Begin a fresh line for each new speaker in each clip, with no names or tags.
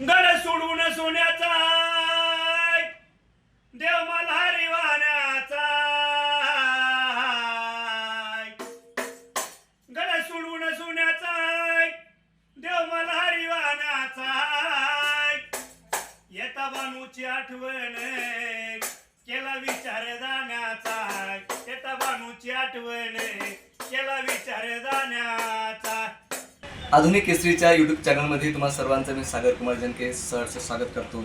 गड सोडून सोन्याचा देव मला रिवाण्याचा गड सोडून सोन्याचा देव मला रिवाण्याचा येता बानूची आठवण केला विचार जाण्याचा येता बानूची आठवण केला विचार जाण्या
आधुनिक केसरीच्या यूट्यूब चॅनलमध्ये तुम्हा सर्वांचं मी सागर कुमार जनके सरचं स्वागत करतो.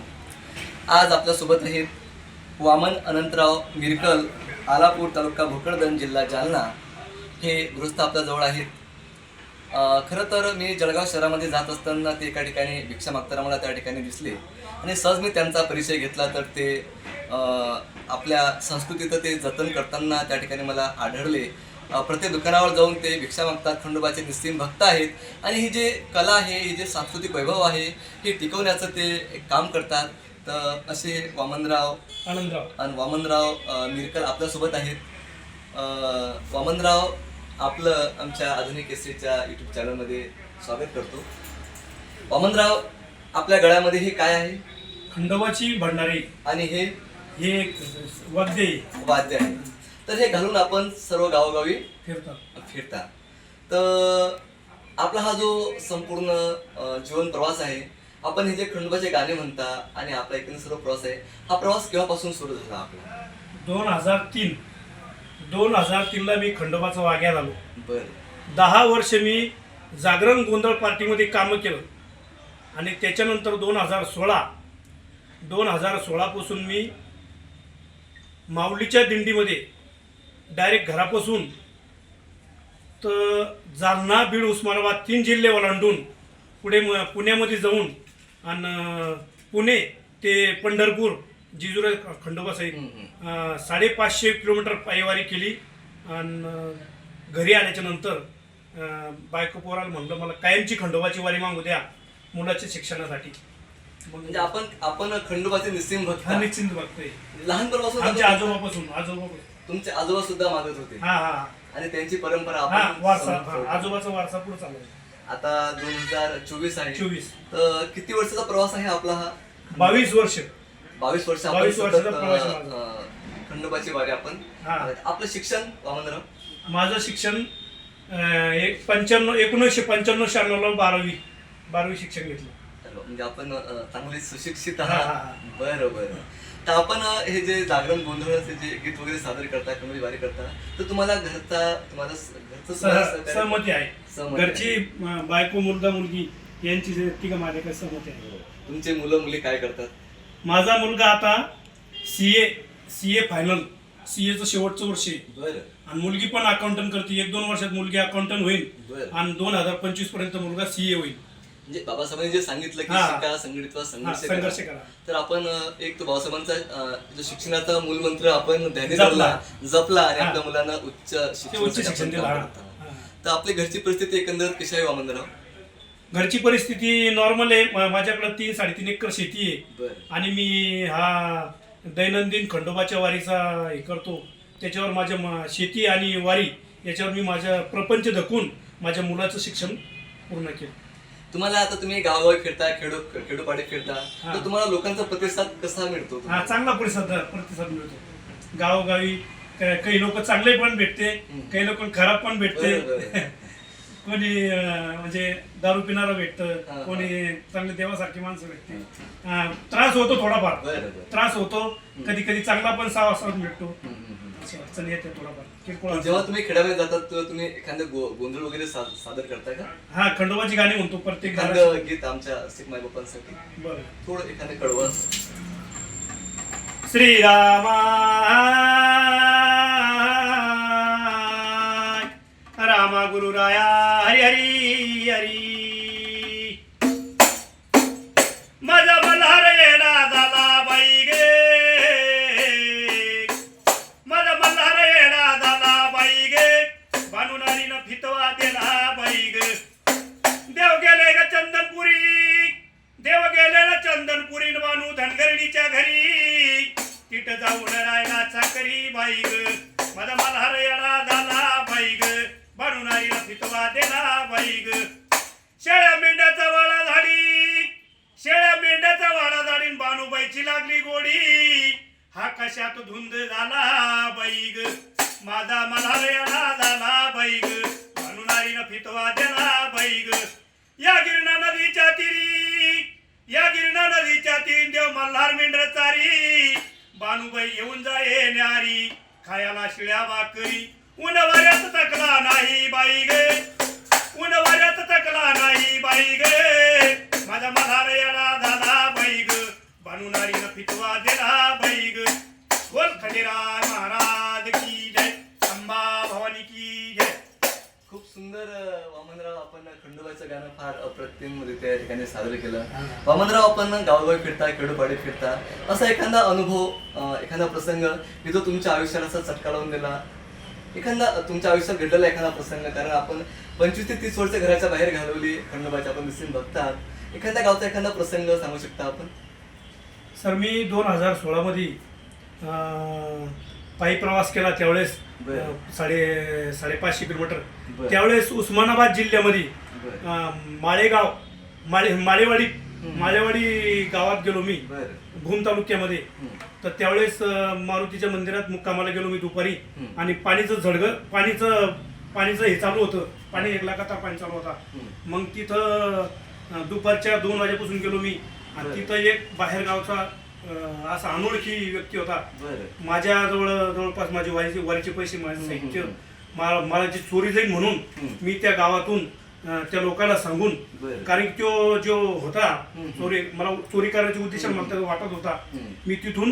आज आपल्यासोबत आहेत वामन अनंतराव मिरकल आलापूर तालुका भोकरदन जिल्हा जालना. हे गृहस्थ आपल्याजवळ आहेत. खरं तर मी जळगाव शहरामध्ये जात असताना ते एका ठिकाणी भिक्षा मागताना मला त्या ठिकाणी दिसले. आणि सहज मी त्यांचा परिचय घेतला तर ते आपल्या संस्कृतीचं ते जतन करताना त्या ठिकाणी मला आढळले. प्रत्येक दुकानावर जाऊन ते भिक्षा मागतात खंडोबाचे निस्सीम भक्त आहेत. आणि ही जे कला आहे ही जे सांस्कृतिक वैभव आहे हे टिकवण्याचं ते एक काम करतात. तर असे वामनराव
आनंदराव.
आणि वामनराव अ, मिरकल आपल्यासोबत आहेत. वामनराव आपलं आमच्या आधुनिक एसटीच्या यूट्यूब चॅनलमध्ये स्वागत करतो. वामनराव आपल्या गळ्यामध्ये हे काय आहे?
खंडोबाची भंडारी.
आणि हे?
हे एक वाद्य.
वाद्य आहे. तर हे घालून आपण सर्व गावोगावी
फिरतात
फिरता. तर आपला हा जो संपूर्ण जीवन प्रवास आहे आपण हे जे खंडोबाचे गाणे म्हणता आणि आपला एकूण सर्व प्रवास आहे हा प्रवास केव्हापासून सुरू झाला आपला?
दोन हजार तीन. दोन हजार तीनला मी खंडोबाचा वाग्या झालो
बरं.
दहा वर्ष मी जागरण गोंधळ पार्टीमध्ये कामं केलं. आणि त्याच्यानंतर दोन हजार सोळा दोन हजार सोळापासून मी माऊलीच्या दिंडीमध्ये डायरेक्ट घरापासून. तर जालना बीड उस्मानाबाद तीन जिल्हे ओलांडून पुढे म- पुण्यामध्ये जाऊन आणि पुणे ते पंढरपूर जिजुरा खंडोबा साहेब
हम्म,
अं, साडेपाचशे किलोमीटर पायवारी केली आणि घरी आल्याच्यानंतर बायको पोराला म्हणलं मला कायमची खंडोबाची वारी मागू द्या मुलाच्या शिक्षणासाठी.
म्हणजे आपण आपण खंडोबाचे निस्सीम भक्त.
निश्चिंत बघतोय
लहानपणापासून
आमच्या आजोबापासून आजोबापासून.
तुमचे आजोबा सुद्धा मागत होते.
हा हा.
आणि त्यांची परंपरा
हा
आपण
वारसा
समजतो.
आजोबाचा वारसा पुढे चालू
आता दोन हजार चोवीस आहे.
चोवीस.
तर किती वर्षाचा प्रवास आहे आपला हा?
बावीस वर्ष.
बावीस वर्ष आपण
22 वर्षाचा
सतत,
प्रवास
अं,
आहे माझा.
अं, खंडोबाची वारी आपण
हा.
आपलं शिक्षण वामनराव?
माझं शिक्षण अं, एक पंच्याण्णव एकोणीसशे पंच्याण्णव शहाण्णवला बारावी बारावी शिक्षण घेतलं.
म्हणजे आपण अं, चांगले सुशिक्षित
हा, हा,
आहात. बरं बरं. तर आपण हे जे जागरण गोंधळाचे जे गीत वगैरे सादर करता खंडोबाची वारी करता तर तुम्हाला घरचा तुम्हाला घरचं
सह-
सहकार्य-
सहमती आहे.
सहमती
घरची अं, बायको मुलगा मुलगी यांची जे- ती का माझ्याकडे सहमती आहे.
तुमचे मुलं मुली काय करतात?
माझा मुलगा आता C A C A final C एचं शेवटचं वर्ष आहे.
बरं.
आणि मुलगी पण अकाउंटंट करते. एक दोन वर्षात मुलगी अकाउंटंट होईल.
बरं.
आणि दोन हजार पंचवीसपर्यंत मुलगा सी ए होईल.
म्हणजे बाबासाहेबांनी जे सांगितलं की
हा.
शिका संघटित व्हा,
हा,
संघर्ष
संघर्ष
करा
करा
तर आपण अं, एक तो बाबासाहेबांचा अं, जो शिक्षणाचा मूलमंत्र आपण ध्यानी
जपला.
धरला जपला आणि
हा.
आपल्या मुलांना उच्च
ते उच्च
शिक्षणासाठी
शिक्षण
आपण
दिलं
काम
हा.
करत आहोत.
हा.
तर आपली घरची परिस्थिती एकंदरीत कशी आहे वामनराव
घरची परिस्थिती नॉर्मल आहे म- माझ्याकडे तीन साडेतीन एकर शेती आहे
बरं
आणि मी हा दैनंदिन खंडोबाच्या वारीचा हे करतो त्याच्यावर माझ्या म- शेती आणि वारी याच्यावर मी माझ्या प्रपंच धकून माझ्या मुलाचं शिक्षण पूर्ण केलं
तुम्हाला आता तुम्ही गावगावी फिरता खेडो खेडोपाडी फिरता
हा.
तर तुम्हाला लोकांचा प्रतिसाद कसा मिळतो?
हा चांगला प्रतिसाद प्रतिसाद मिळतो. गावोगावी क- काही लोक चांगले पण भेटते
हम्म.
काही लोक खराब पण भेटते. कोणी अं, म्हणजे दारू पिणारं भेटतं
हा.
कोणी चांगले देवासारखी माणसं भेटते. अं, त्रास होतो थोडाफार.
बरं बरं
त्रास होतो. कधी कधी चांगला पण सावसात भेटतो
हम्म,
अडचण येते थोडाफार किरकोळ
पण
अडचण.
जेव्हा तुम्ही खेड्यामध्ये जातात तेव्हा तुम्ही एखादं गो- गोंधळ वगैरे सा- सादर करता का?
हा खंडोबाची गाणी म्हणतो प्रत्येक घरात.
एखादं गीत आमच्या सिख माय बाप्पांसाठी
बरं.
थोडं एखादं कडवं
श्रीरामा रामा गुरुराया हरी हरी हरी. माझा जाऊन चाकरी बाई ग माझा मल्हार येडा झाला बाई ग बानुनारीला फितवा देला बाई ग शेळ्या मेंढ्याचा वाळा झाडी. शेळ्या मेंढ्याचा वाडा झाडीन
बानुबाईची लागली गोडी. हा कशात धुंद झाला बाई ग माझा मला येणा झाला बाई ग म्हणून फितवा देला बाई ग या गिरणा नदीच्या तिरी. या गिरणा नदीच्या तीन देव मल्हार मेंढ्र चारी बानुबाई येऊन जाये न्यारी. खायाला शिळ्या भाकरी उन्हावाऱ्यात तकला नाही बाई गे. उन्हावाऱ्यात तकला नाही बाई गे. माझ्या मल्हार दादा झाला बाई ग. बानुनारी फितवा दिला बाई ग. बोल खंडेराय महाराज की जय. अंबा भवानी की जय.
खूप सुंदर आपण खंडोबाचं गाणं फार अप्रतिमरित्या या ठिकाणी सादर केलं. वामनराव आपण गावोगावी फिरता खेडोपाडी फिरता असा एखादा अनुभव एखादा प्रसंग की जो तुमच्या आयुष्याला असा चटका लावून दिला? एखादा तुमच्या आयुष्यात घडलेला एखादा प्रसंग कारण आपण पंचवीस ते तीस वर्ष घराच्या बाहेर घालवली खंडोबाच्या आपण दिसून बघतात. एखाद्या गावचा एखादा प्रसंग सांगू शकता आपण?
सर मी दोन हजार सोळामध्ये पायी प्रवास केला त्यावेळेस
बरं.
साडे साडेपाचशे किलोमीटर
बरं.
त्यावेळेस उस्मानाबाद जिल्ह्यामध्ये
बरं.
अं, माळेगाव माळे माळेवाडी माळेवाडी गावात गेलो मी
बरं
भूम तालुक्यामध्ये
हम्म.
तर त्यावेळेस अं, मारुतीच्या मंदिरात मुक्कामाला गेलो मी दुपारी
हम्म.
आणि पाणीचं झडग पाणीचं पाणीचं हे चालू होतं पाणी एक लाखाचा पाणी चालू होता
हम्म.
मग तिथं अं, दुपारच्या दोन वाजेपासून गेलो मी आणि
बरं.
तिथं एक बाहेरगावचा अं, असा अनोळखी व्यक्ती होता
बरं
माझ्याजवळ जवळपास माझे वारीचे वारीचे पैसे माझे साहित्य मला मला जी चोरी जाईल म्हणून. मी त्या गावातून त्या लोकांना सांगून. कारण तो जो होता. चोरी मला चोरी करायची उद्देश मला वाटत होता. मी तिथून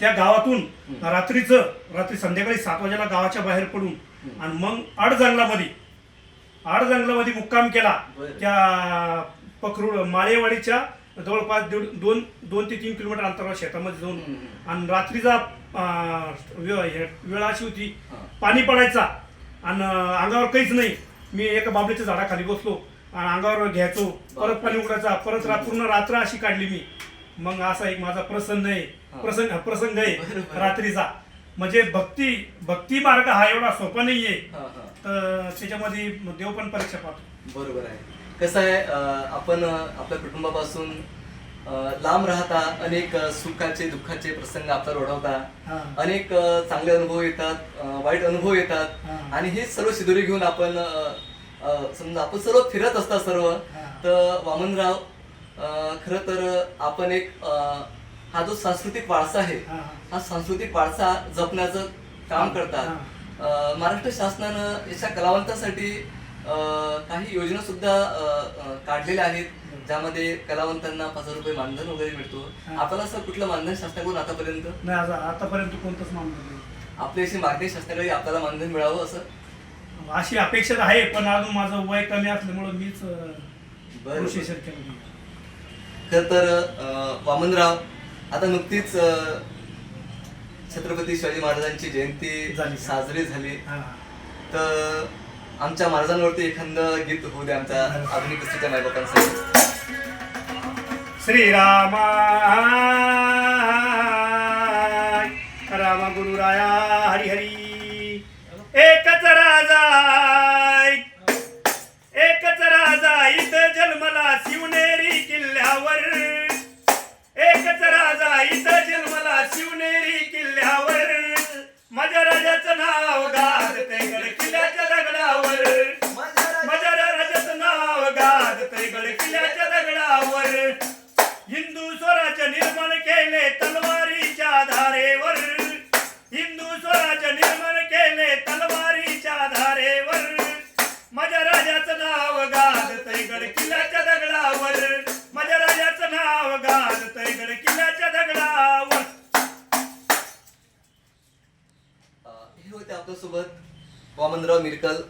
त्या गावातून रात्रीचं रात्री संध्याकाळी सात वाजेला गावाच्या बाहेर पडून आणि मग आड जंगलामध्ये आड जंगलामध्ये मुक्काम केला. त्या पखरूड माळेवाडीच्या जवळपास दीड दोन दोन ते तीन किलोमीटर अंतरावर शेतामध्ये जाऊन. आणि रात्रीचा अं, हे- वेळ अशी होती. पाणी पडायचा. आणि अंगावर काहीच नाही. मी एका बाबलीच्या झाडाखाली बसलो. आणि अंगावर घ्यायचो. परत पाणी उडायचा परत रा- पूर्ण रात्र अशी काढली मी. मग असा एक माझा प्रसंग आहे. प्रसंग प्रसंग आहे
बरोबर.
रात्रीचा. म्हणजे भक्ती भक्ती मार्ग हा एवढा सोपा नाहीये.
हा हा.
तर त्याच्यामध्ये देव पण परीक्षा पाहतो.
बरोबर आहे. कसं आहे आपण आपल्या कुटुंबापासून लांब राहता अनेक सुखाचे दुःखाचे प्रसंग आपल्याला ओढवता
हा.
अनेक चांगले अनुभव येतात वाईट अनुभव येतात. आणि हे सर्व शिदोरी घेऊन आपण समजा आपण सर्व फिरत असतात सर्व. तर वामनराव खरं तर आपण एक हा जो सांस्कृतिक वारसा आहे
हा.
हा सांस्कृतिक वारसा जपण्याचं काम करतात महाराष्ट्र शासनानं याच्या कलावंतासाठी काही योजना सुद्धा काढलेल्या आहेत ज्यामध्ये कलावंतांना पाच हजार रुपये मानधन वगैरे मिळतो. आपल्याला असं कुठलं मानधन शासनाकडून आतापर्यंत
नाही आज आतापर्यंत कोणतंच मानलं नाही
आपली अशी मागणी शासनाकडे आपल्याला मानधन मिळावं असं
अशी अपेक्षा आहे पण अजून माझं वय कमी असल्यामुळं मीच
बरं. खर तर वामनराव आता नुकतीच छत्रपती शिवाजी महाराजांची जयंती
झाली.
साजरी झाली. तर आमच्या महाराजांवरती एखादं गीत होऊ द्या आमच्या आधुनिक कस्थीच्या मायबापांसाठी.
श्रीरामा रामा गुरुराया हरी हरी.
ते आपल्यासोबत वामनराव मिरकल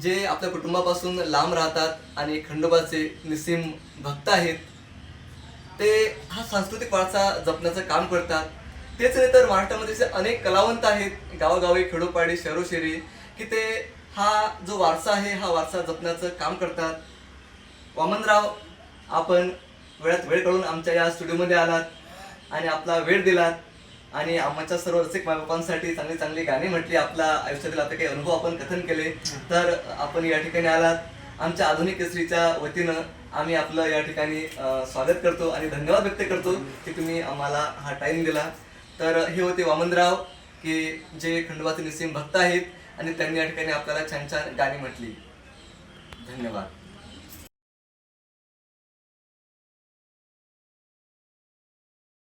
जे आपल्या कुटुंबापासून लांब राहतात आणि खंडोबाचे निसीम भक्त आहेत ते हा सांस्कृतिक वारसा जपण्याचं काम करतात. तेच नाही तर महाराष्ट्रामध्ये जे अनेक कलावंत आहेत गावोगावी खेडोपाडी शहरोशेरी की ते हा जो वारसा आहे हा वारसा जपण्याचं काम करतात. वामनराव आपण वेळात वेळ काढून आमच्या या स्टुडिओमध्ये आलात आणि आपला वेळ दिलात. आणि आमच्या सर्व रसिक मायबापांसाठी चांगली चांगली गाणी म्हटली. आपल्या आयुष्यातील आपले काही अनुभव आपण कथन केले तर आपण या ठिकाणी आलात. आमच्या आधुनिक केसरीच्या वतीनं आम्ही आपलं या ठिकाणी स्वागत करतो आणि धन्यवाद व्यक्त करतो की तुम्ही आम्हाला हा टाईम दिला. तर हे होते वामनराव की जे खंडोबाचे निसीम भक्त आहेत आणि त्यांनी या ठिकाणी आपल्याला छान छान गाणी म्हटली. धन्यवाद.